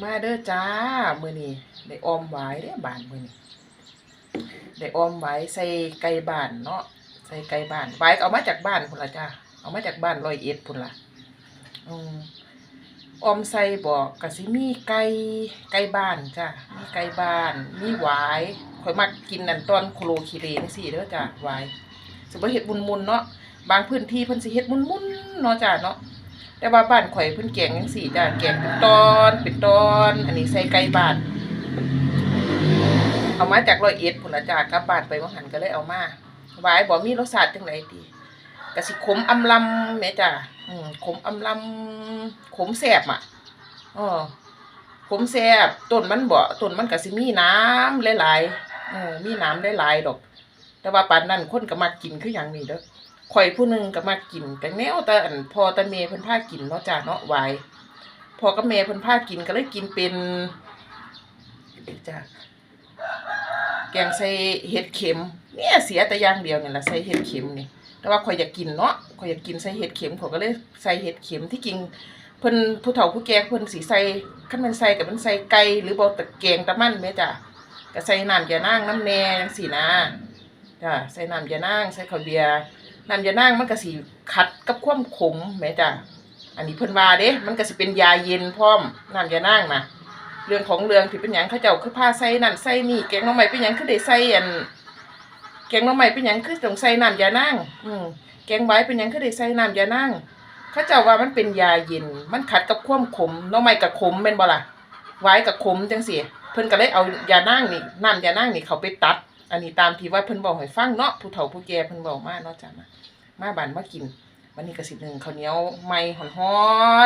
มาเด้อจ้ามือนี้ได้ออมหวายเด้บานมือนี้ได้ออมหวายใส่ไก่บ้านเนาะใส่ไก่บ้านหวายก็เอามาจากบ้านพุ่นละจ้าเอามาจากบ้านรอยเอ็ดพุ่นละอืมออมใส่บอกก็สิมีไก่ไก่บ้านจ้ามีไก่บ้านมีหวายข่อยมักกินนั่นตอนโคโลคิเลจังซี่เด้อจ้าหวายสิบ่เฮ็ดมุนๆเนาะบางพื้นที่เพิ่นสิเฮ็ดมุนๆเนาะจ้าเนาะ แต่ว่าบ้านข่อยเพิ่นแกงจังซี่จ้ะแกงเป็นตอนเป็นตอน อันนี้ใส่ไก่บ้าน เอามาจากรอยเอ็ดพุ่นละจ้ะกลับบ้านไปว่าหันก็เลยเอามาหวายบ่มีรสชาติจังไดดีก็สิขมอำลำแม่จ้ะอืมขมอำลำขมแซ่บอะอ๋อขมแซ่บต้นมันบ่ต้นมันก็สิมีน้ำหลายๆเออมีน้ำหลายๆดอก แต่ว่าปานนั้นคนก็มักกินคือหยังนี่เด้อ ข่อยผู้หนึงก็มากินแต่แนวแต่อันพอแต่เมเพิ่นพากินเนาะจ้าเนาะไวายพอกับเมเพิ่นพากินก็เลยกินเป็นจ้าแกงใส่เห็ดเข็มเนี่ยเสียแต่อย่างเดียวนี่แหละใส่เห็ดเข็มนี่แต่ว่าข่อยอยากกินเนาะข่อยอยากกินใส่เห็ดเข็มข่อยก็เลยใส่เห็ดเข็มที่จริงเพิ่นผู้เฒ่าผู้แก่เพิ่นสิใส่คันแมันใส่ก็มันใส่ไก่หรือบ่ตะแกงตะมันแม่จ้ะก็ใส่น้ำยานางน้ำแน่จังซี่นะจ้ะใส่น้ำยานางใส่ข้าวเบียร์ น้ำยานางมันก็สิขัดกับความขมแม่จ้ะอันนี้เพิ่นว่าเด้ มันก็สิเป็นยาเย็นพร้อมน้ำยานางนะเรื่องของเรื่องที่เป็นหยังเขาเจ้าคือพาใส่นั่นใส่นี่แกงน่อไม้เป็นหยังคือได้ใส่อันแกงน่อไม้เป็นหยังคือต้องใส่น้ำยานางอืมแกงไว้เป็นหยังคือได้ใส่น้ำยานางเขาเจ้าว่ามันเป็นยาเย็น มันขัดกับความขมน่อไม้กับขมแม่นบ่ล่ะไว้กับขมจังซี่เพิ่นก็เลยเอายานางนี่น้ำยานางนี่เขาไปตัด อันนี้ตามที่ว่าเพิ่นบอกให้ฟังเนาะผู้เฒ่าผู้แก่เพิ่นบอกมาเนาะจ้ะมามาบ้านมากินวันนี้กระสิบหนึ่งข้าวเหนียวไหม่ฮ้อ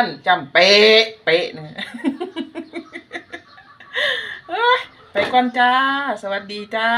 นจำเป๊ะเป๊ะเนี่ยเอ้ยไปก่อนจ้า สวัสดีจ้า